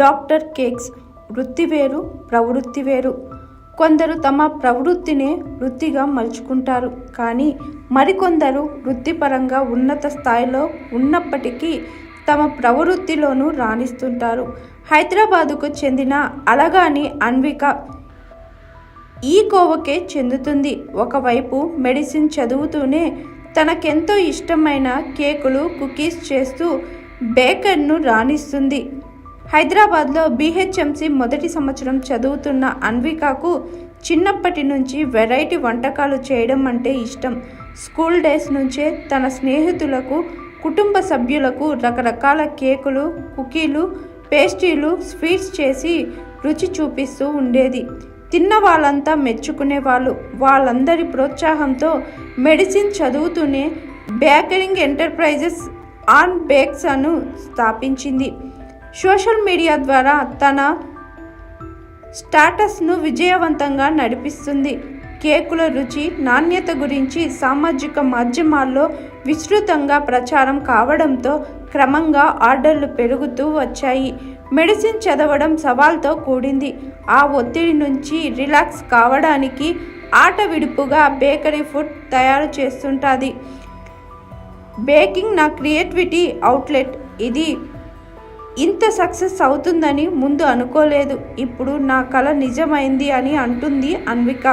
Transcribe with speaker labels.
Speaker 1: Doctor cakes వృత్తి వేరు ప్రవృత్తి వేరు. కొందరు తమ ప్రవృత్తినే వృత్తిగా మలుచుకుంటారు. కానీ మరికొందరు వృత్తిపరంగా ఉన్నత స్థాయిలో ఉన్నప్పటికీ తమ ప్రవృత్తిలోనూ రాణిస్తుంటారు. హైదరాబాదుకు చెందిన అలగాని అన్విక ఈ కోవకే చెందుతుంది. ఒకవైపు మెడిసిన్ చదువుతూనే తనకెంతో ఇష్టమైన కేకులు కుకీస్ చేస్తూ బేకర్ను రాణిస్తుంది. హైదరాబాద్లో బీహెచ్ఎంసీ మొదటి సంవత్సరం చదువుతున్న అన్వికాకు చిన్నప్పటి నుంచి వెరైటీ వంటకాలు చేయడం అంటే ఇష్టం. స్కూల్ డేస్ నుంచే తన స్నేహితులకు కుటుంబ సభ్యులకు రకరకాల కేకులు కుకీలు పేస్ట్రీలు స్వీట్స్ చేసి రుచి చూపిస్తూ ఉండేది. తిన్న వాళ్ళంతా మెచ్చుకునేవాళ్ళు. వాళ్ళందరి ప్రోత్సాహంతో మెడిసిన్ చదువుతూనే బేకరింగ్ ఎంటర్ప్రైజెస్ ఆన్ బేక్స్ అను స్థాపించింది. సోషల్ మీడియా ద్వారా తన స్టాటస్ను విజయవంతంగా నడిపిస్తుంది. కేకుల రుచి నాణ్యత గురించి సామాజిక మాధ్యమాల్లో విస్తృతంగా ప్రచారం కావడంతో క్రమంగా ఆర్డర్లు పెరుగుతూ వచ్చాయి. మెడిసిన్ చదవడం సవాల్తో కూడింది. ఆ ఒత్తిడి నుంచి రిలాక్స్ కావడానికి ఆట విడుపుగా బేకరీ ఫుడ్ తయారు చేస్తుంటుంది. బేకింగ్ నా క్రియేటివిటీ అవుట్లెట్. ఇది ఇంత సక్సెస్ అవుతుందని ముందు అనుకోలేదు. ఇప్పుడు నా కళ నిజమైంది అని అంటుంది అన్విక.